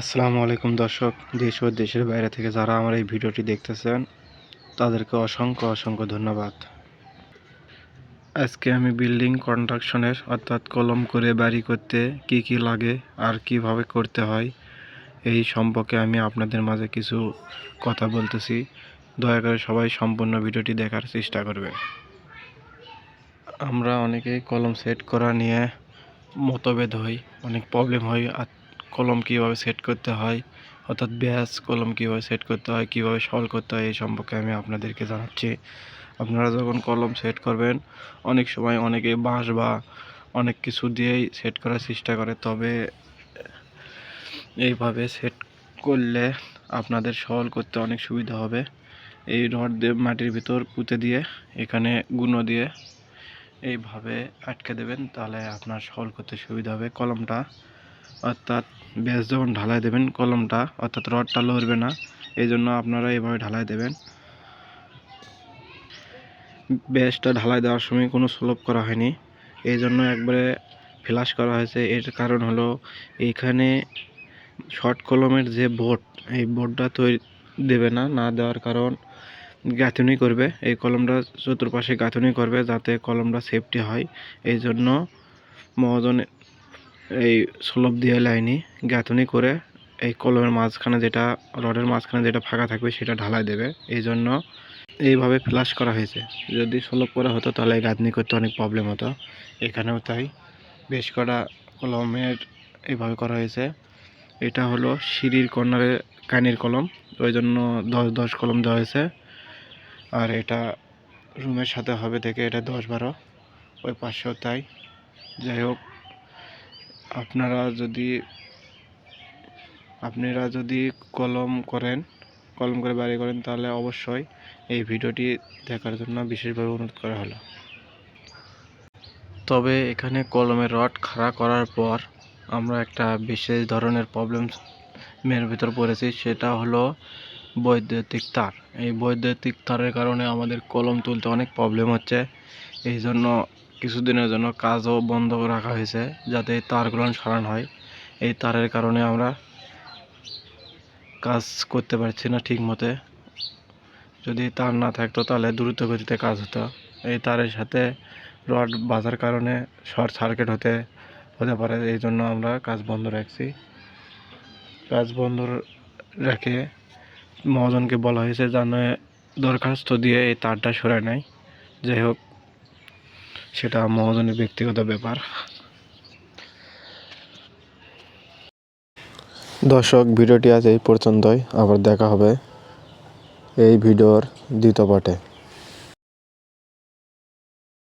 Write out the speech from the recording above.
আসসালামু আলাইকুম দর্শক, দেশ ও দেশের বাইরে থেকে যারা আমার এই ভিডিওটি দেখতেছেন, তাদেরকে অসংখ্য অসংখ্য ধন্যবাদ। আজকে আমি বিল্ডিং কনস্ট্রাকশনের, অর্থাৎ কলম করে বাড়ি করতে কি কি লাগে আর কীভাবে করতে হয়, এই সম্পর্কে আমি আপনাদের মাঝে কিছু কথা বলতেছি। দয়া করে সবাই সম্পূর্ণ ভিডিওটি দেখার চেষ্টা করবেন। আমরা অনেকেই কলম সেট করা নিয়ে মতভেদ হই, অনেক প্রবলেম হয় কলম কীভাবে সেট করতে হয়, অর্থাৎ ব্যাস কলম কীভাবে সেট করতে হয়, কীভাবে সল করতে হয়, এই সম্পর্কে আমি আপনাদেরকে জানাচ্ছি। আপনারা যখন কলম সেট করবেন, অনেক সময় অনেকে বাঁশ বা অনেক কিছু দিয়েই সেট করার চেষ্টা করে, তবে এইভাবে সেট করলে আপনাদের সল করতে অনেক সুবিধা হবে। এই রড দিয়ে, মাটির ভিতর পুঁতে দিয়ে, এখানে গুঁড়ো দিয়ে এইভাবে আটকে দেবেন, তাহলে আপনার সল করতে সুবিধা হবে কলমটা। অর্থাৎ ব্যাস যখন ঢালাই দেবেন, কলমটা অর্থাৎ রডটা লড়বে না, এই জন্য আপনারা এইভাবে ঢালাই দেবেন। ব্যাসটা ঢালাই দেওয়ার সময় কোনো স্লোপ করা হয়নি, এই জন্য একবারে ফ্লাশ করা হয়েছে। এর কারণ হলো এইখানে শর্ট কলমের যে বোর্ড, এই বোর্ডটা তৈরি দেবে না না দেওয়ার কারণ গাঁথুনি করবে। এই কলমটা চতুর্পাশে গাঁথুনি করবে যাতে কলমটা সেফটি হয়। এই জন্য মহাজন এই স্লোপ দিয়ে লাইনি, গাঁথনি করে এই কলমের মাঝখানে যেটা, রডের মাঝখানে যেটা ফাঁকা থাকবে সেটা ঢালাই দেবে। এই জন্য এইভাবে ফ্লাশ করা হয়েছে। যদি স্লোপ করা হতো তাহলে গাঁথনি করতে অনেক প্রবলেম হতো। এখানেও তাই। বেশ কটা কলমের এইভাবে করা হয়েছে। এটা হলো সিঁড়ির কর্নারে কানির কলম। ওই জন্য দশ দশ কলম দেওয়া হয়েছে। আর এটা রুমের সাথে হবে থেকে এটা দশ, বারো। ওই পাঁচশো তাই। যাই হোক আপনারা যদি আপনারা যদি কলম করেন, কলম করে বাড়ি করেন, তাহলে অবশ্যই এই ভিডিওটি দেখার জন্য বিশেষভাবে অনুরোধ করা হলো। তবে এখানে কলমের রড খাড়া করার পর আমরা একটা বিশেষ ধরনের প্রবলেম মের ভিতর পড়েছি, সেটা হলো বৈদ্যুতিক তার। এই বৈদ্যুতিক তারের কারণে আমাদের কলম তুলতে অনেক প্রবলেম হচ্ছে। এই জন্য কিছুদিনের জন্য কাজও বন্ধ রাখা হয়েছে যাতে তারগুলো সরানো হয়। এই তারের কারণে আমরা কাজ করতে পারছি না ঠিক মতে যদি তার না থাকতো তাহলে দ্রুত গতিতে কাজ হতো। এই তারের সাথে রড বাঁধার কারণে শর্ট সার্কিট হতে হতে পারে, এই জন্য আমরা কাজ বন্ধ রাখছি। কাজ বন্ধ রেখে মহাজনকে বলা হয়েছে যেন দরখাস্ত দিয়ে এই তারটা সরে নেয়। যাই হোক সেটা মহাজনের ব্যক্তিগত ব্যাপার। দর্শক, ভিডিওটি আজ এই পর্যন্তই। আবার দেখা হবে এই ভিডিওর দ্বিতীয় পার্টে।